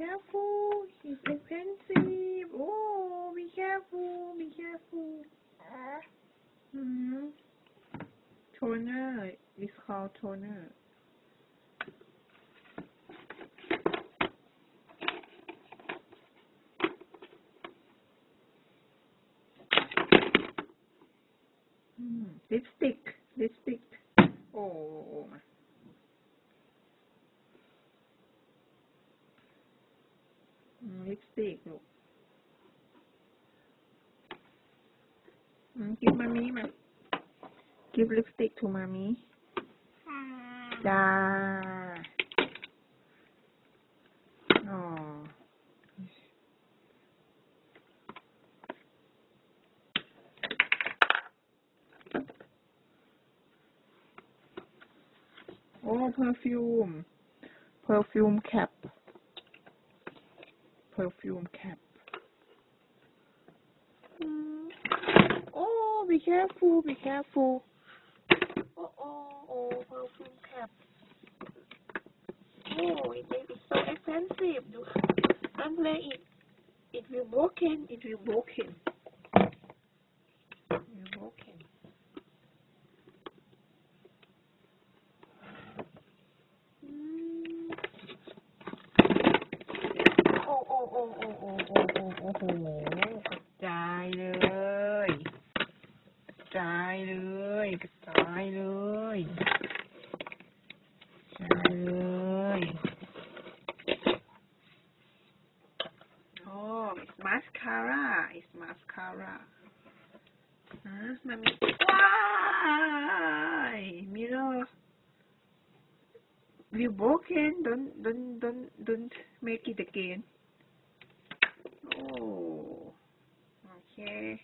careful. It's expensive. Oh, be careful. Be careful. Hmm. Toner. It's called toner. Hmm. Lipstick. Lipstick. Oh. ลิปสติกลูกอืมกิฟมามีมากิฟลิปสติกทูมามีจ้าอ๋อโอ้เพอร์ฟิวมเพอร์ฟิวมแคป perfume cap. Mm. Oh, be careful, be careful. Oh, oh, oh, perfume cap. Oh, it may be so expensive. Let it. It will broken. It will broken. กระจายเลยกระจายเลยกระจายเลยกระจายเลยโอ้ it's mascara it's mascara ฮะมันมีว้าย mirror you broken don't don't don't don't make it again Oh, here.